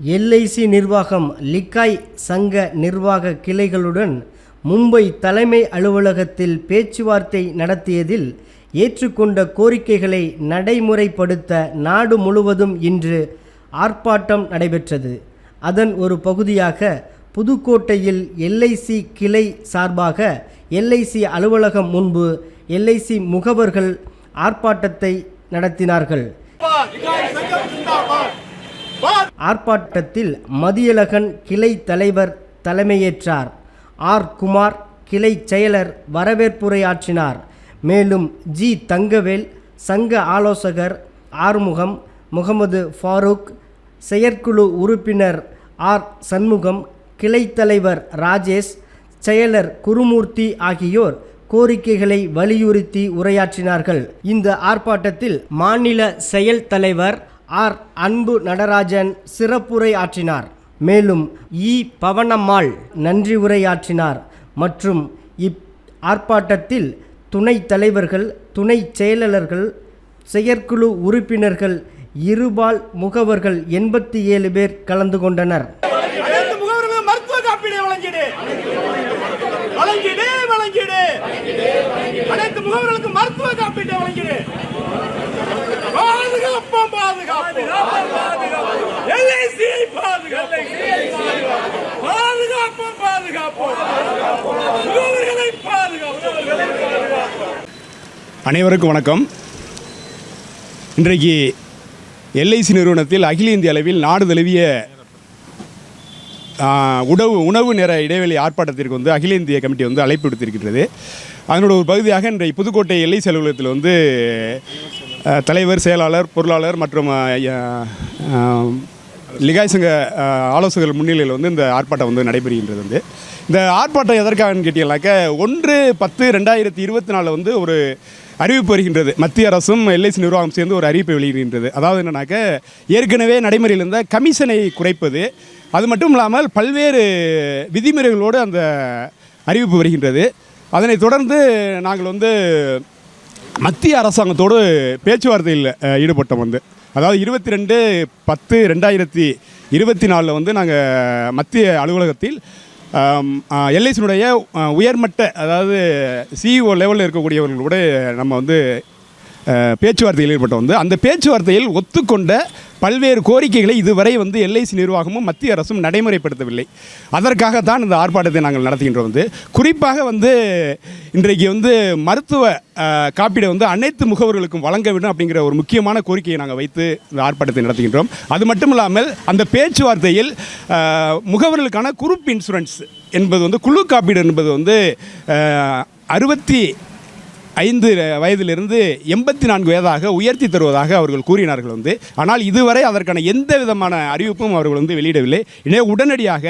LIC நிர்வாகம் லிக்காய் சங்க நிர்வாக கிளைகளுடன் மும்பை தலைமை அலுவலகத்தில் பேச்சுவார்த்தை நடத்தியதில் ஏற்றுக்கொண்ட கோரிக்கைகளை நடைமுறைப்படுத்த நாடு முழுவதும் இன்று ஆர்ப்பாட்டம் நடைபெற்றது. அதன் ஒரு பகுதியாக புதுக்கோட்டையில் எல்ஐசி கிளை சார்பாக எல்ஐசி அலுவலகம் முன்பு எல்ஐசி முகவர்கள் ஆர்ப்பாட்டத்தை நடத்தினார்கள். ஆர்ப்பாட்டத்தில் மதியழகன் கிளை தலைவர் தலைமையேற்றார். ஆர். குமார் கிளை செயலர் வரவேற்புரையாற்றினார் மேலும் ஜி. தங்கவேல் சங்க ஆலோசகர் ஆறுமுகம் முகமது ஃபாரூக் செயற்குழு உறுப்பினர் ஆர். சண்முகம் கிளை தலைவர் ராஜேஷ் செயலர் குருமூர்த்தி ஆகியோர் கோரிக்கைகளை வலியுறுத்தி உரையாற்றினார்கள். இந்த ஆர்ப்பாட்டத்தில் மாநில செயல் தலைவர் ஆர் அன்பு நடராஜன் சிறப்புரை ஆற்றினார். மேலும் இ பவனம்மாள் நன்றி உரையாற்றினார் மற்றும் இப் ஆர்ப்பாட்டத்தில் துணைத் தலைவர்கள் துணை செயலாளர்கள் செயற்குழு உறுப்பினர்கள் இருபால் முகவர்கள் எண்பத்தி ஏழு பேர் கலந்து கொண்டனர். அனைத்து மருத்துவ காப்பீடு வழங்கிடு. வழங்கிடு வழங்கிடு. அனைத்து மருத்துவ காப்பீடு வழங்கிடு. எல்ஐசி பாதுகாப்போம் பாதுகாப்போம் பாதுகாப்போம் முகவர்களை பாதுகாப்போம் அனைவருக்கும் வணக்கம். இன்றைக்கு எல்ஐசி நிறுவனத்தில் அகில இந்திய அளவில் நாடு தழுவிய உணவு உணவு நேர இடைவெளி ஆர்ப்பாட்டத்திற்கு வந்து அகில இந்திய கமிட்டி வந்து அழைப்பு விடுத்திருக்கின்றது. அதனோட ஒரு பகுதியாக இன்றைய புதுக்கோட்டை எல்லை அலுவலகத்தில் வந்து தலைவர் செயலாளர் பொருளாளர் மற்றும் லிகாய் சங்க ஆலோசகர்கள் முன்னிலையில் வந்து இந்த ஆர்ப்பாட்டம் வந்து நடைபெறுகின்றது வந்து. இந்த ஆர்ப்பாட்டம் எதற்காகன்னு கேட்டீங்கன்னாக்க ஒன்று பத்து ரெண்டாயிரத்தி இருபத்தி நாலில் வந்து ஒரு அறிவிப்பு வருகின்றது. மத்திய அரசும் எல்ஐசி நிர்வாகம் சேர்ந்து ஒரு அறிவிப்பை வெளியிடுகின்றது. அதாவது என்னன்னாக்க ஏற்கனவே நடைமுறையில் இருந்த கமிஷனை குறைப்பது அது மட்டும் இல்லாமல் பல்வேறு விதிமுறைகளோடு அந்த அறிவிப்பு வருகின்றது. அதனைத் தொடர்ந்து நாங்கள் வந்து மத்திய அரசாங்கத்தோடு பேச்சுவார்த்தையில் ஈடுபட்டோம் வந்து. அதாவது இருபத்தி ரெண்டு பத்து ரெண்டாயிரத்தி இருபத்தி நாலில் வந்து நாங்கள் மத்திய அலுவலகத்தில் எல்ஐசினுடைய உயர்மட்ட அதாவது சிஇஓ லெவலில் இருக்கக்கூடியவர்களோட நம்ம வந்து பேச்சுவார்த்தையில் ஈடுபட்டோம் வந்து அந்த பேச்சுவார்த்தையில் ஒத்துக்கொண்ட பல்வேறு கோரிக்கைகளை இதுவரை வந்து எல்ஐசி நிர்வாகமும் மத்திய அரசும் நடைமுறைப்படுத்தவில்லை. அதற்காகத்தான் இந்த ஆர்ப்பாட்டத்தை நாங்கள் நடத்துகின்றோம் வந்து. குறிப்பாக வந்து இன்றைக்கு வந்து மருத்துவ காப்பீடை வந்து அனைத்து முகவர்களுக்கும் வழங்க வேண்டும் அப்படிங்கிற ஒரு முக்கியமான கோரிக்கையை நாங்கள் வைத்து இந்த ஆர்ப்பாட்டத்தை நடத்துகின்றோம். அது மட்டும் இல்லாமல் அந்த பேச்சுவார்த்தையில் முகவர்களுக்கான குரூப் இன்சூரன்ஸ் என்பது வந்து குழு காப்பீடு என்பது வந்து அறுபத்தி ஐந்து வயதிலிருந்து எண்பத்தி நான்கு வயதாக உயர்த்தி தருவதாக அவர்கள் கூறினார்கள் வந்து. ஆனால் இதுவரை அதற்கான எந்த விதமான அறிவிப்பும் அவர்கள் வந்து வெளியிடவில்லை. எனவே உடனடியாக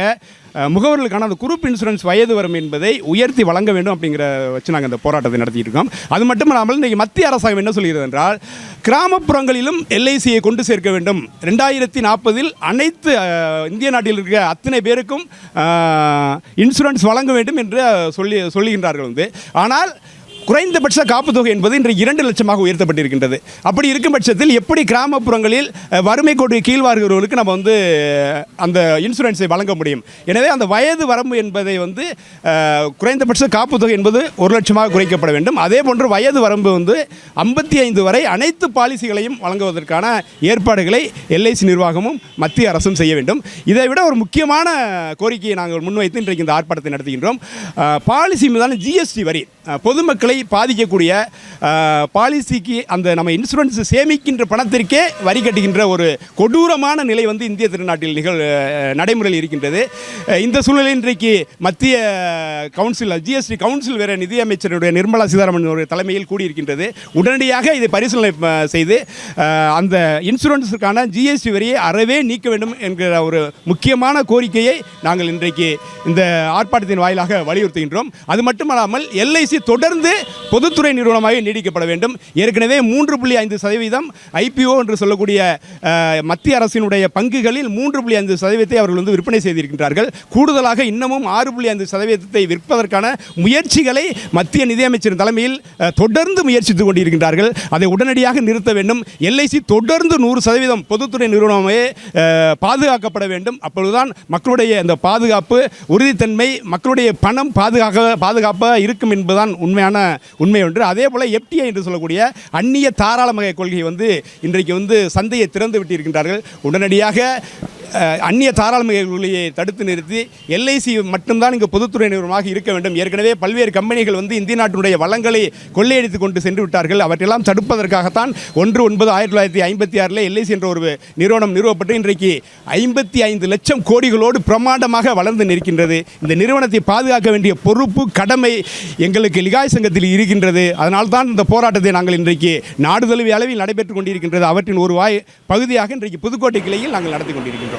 முகவர்களுக்கான அந்த குரூப் இன்சூரன்ஸ் வயது வரும் என்பதை உயர்த்தி வழங்க வேண்டும் அப்படிங்கிற வச்சு நாங்கள் இந்த போராட்டத்தை நடத்திட்டு இருக்கோம் அது மட்டும் இல்லாமல் இன்றைக்கி மத்திய அரசாங்கம் என்ன சொல்கிறது என்றால் கிராமப்புறங்களிலும் எல்ஐசியை கொண்டு சேர்க்க வேண்டும். ரெண்டாயிரத்தி நாற்பதில் அனைத்து இந்திய நாட்டில் இருக்கிற அத்தனை பேருக்கும் இன்சூரன்ஸ் வழங்க வேண்டும் என்று சொல்லி சொல்லுகின்றார்கள் வந்து. ஆனால் குறைந்தபட்ச காப்பு தொகை என்பது இன்று இரண்டு லட்சமாக உயர்த்தப்பட்டிருக்கின்றது. அப்படி இருக்கும் பட்சத்தில் எப்படி கிராமப்புறங்களில் வறுமை கோட்டை கீழ் வாழ்கிறவர்களுக்கு நம்ம வந்து அந்த இன்சூரன்ஸை வழங்க முடியும்? எனவே அந்த வயது வரம்பு என்பதை வந்து குறைந்தபட்ச காப்பு தொகை என்பது ஒரு லட்சமாக குறைக்கப்பட வேண்டும். அதே போன்று வயது வரம்பு வந்து ஐம்பத்தி ஐந்து வரை அனைத்து பாலிசிகளையும் வழங்குவதற்கான ஏற்பாடுகளை எல்ஐசி நிர்வாகமும் மத்திய அரசும் செய்ய வேண்டும். இதை விட ஒரு முக்கியமான கோரிக்கையை நாங்கள் முன்வைத்து இன்றைக்கு இந்த ஆர்ப்பாட்டத்தை நடத்துகின்றோம். பாலிசி மீதான ஜிஎஸ்டி வரி பொதுமக்களை பாதிக்கக்கூடிய பாலிசிக்கு அந்த நம்ம இன்சூரன்ஸ் சேமிக்கின்ற பணத்திற்கே வரி கட்டுகின்ற ஒரு கொடூரமான நிலை வந்து இந்திய திருநாட்டில் நிகழ் நடைமுறையில் இருக்கின்றது. இந்த சூழலில் இன்றைக்கு மத்திய கவுன்சில் ஜிஎஸ்டி கவுன்சில் வேறு நிதியமைச்சருடைய நிர்மலா சீதாராமன் ஒரு தலைமையில் கூடியிருக்கின்றது. உடனடியாக இதை பரிசீலனை செய்து அந்த இன்சூரன்ஸுக்கான ஜிஎஸ்டி வரியை அறவே நீக்க வேண்டும் என்கிற ஒரு முக்கியமான கோரிக்கையை நாங்கள் இன்றைக்கு இந்த ஆர்ப்பாட்டத்தின் வாயிலாக வலியுறுத்துகின்றோம். அது மட்டுமல்லாமல் எல்ஐசி எல்ஐசி தொடர்ந்து பொதுத்துறை நிறுவனமாக நீடிக்கப்பட வேண்டும். ஏற்கனவே மூன்று புள்ளி ஐந்து சதவீதம் ஐபிஓ என்று சொல்லக்கூடிய மத்திய அரசினுடைய பங்குகளில் மூன்று புள்ளி ஐந்து சதவீதத்தை அவர்கள் வந்து விற்பனை செய்திருக்கின்றார்கள். கூடுதலாக இன்னமும் ஆறு புள்ளி ஐந்து சதவீதத்தை விற்பதற்கான முயற்சிகளை மத்திய நிதியமைச்சர் தலைமையில் தொடர்ந்து முயற்சித்துக் கொண்டிருக்கின்றார்கள். அதை உடனடியாக நிறுத்த வேண்டும். எல்ஐசி தொடர்ந்து நூறு சதவீதம் பொதுத்துறை நிறுவனமே பாதுகாக்கப்பட வேண்டும். அப்பொழுதுதான் மக்களுடைய அந்த பாதுகாப்பு உறுதித்தன்மை மக்களுடைய பணம் பாதுகாக்க பாதுகாப்பாக இருக்கும் என்பதுதான் உண்மையான உண்மை ஒன்று. அதே போல் எப்டிஐ என்று சொல்லக்கூடிய அந்நிய தாராளமய கொள்கை வந்து இன்றைக்கு வந்து சந்தையை திறந்து விட்டிருக்கின்றார்கள். உடனடியாக அந்நிய தாராளமய தடுத்து நிறுத்தி எல்ஐசி மட்டும்தான் இங்கே பொதுத்துறை நிறுவனமாக இருக்க வேண்டும். ஏற்கனவே பல்வேறு கம்பெனிகள் வந்து இந்திய நாட்டினுடைய வளங்களை கொள்ளையடித்து கொண்டு சென்று விட்டார்கள். அவற்றெல்லாம் தடுப்பதற்காகத்தான் ஒன்று ஒன்பது ஆயிரத்தி தொள்ளாயிரத்தி ஐம்பத்தி ஆறில் எல்ஐசி என்ற ஒரு நிறுவனம் நிறுவப்பட்டு இன்றைக்கு ஐம்பத்தி ஐந்து லட்சம் கோடிகளோடு பிரம்மாண்டமாக வளர்ந்து நிற்கின்றது. இந்த நிறுவனத்தை பாதுகாக்க வேண்டிய பொறுப்பு கடமை எங்களுக்கு லிகாய் சங்கத்தில் இருக்கின்றது. அதனால்தான் இந்த போராட்டத்தை நாங்கள் இன்றைக்கு நாடு தழுவிய அளவில் நடைபெற்றுக் கொண்டிருக்கின்றது. அவற்றின் ஒரு வாய் பகுதியாக இன்றைக்கு புதுக்கோட்டை கிளையில் நாங்கள் நடத்தி கொண்டிருக்கின்றோம்.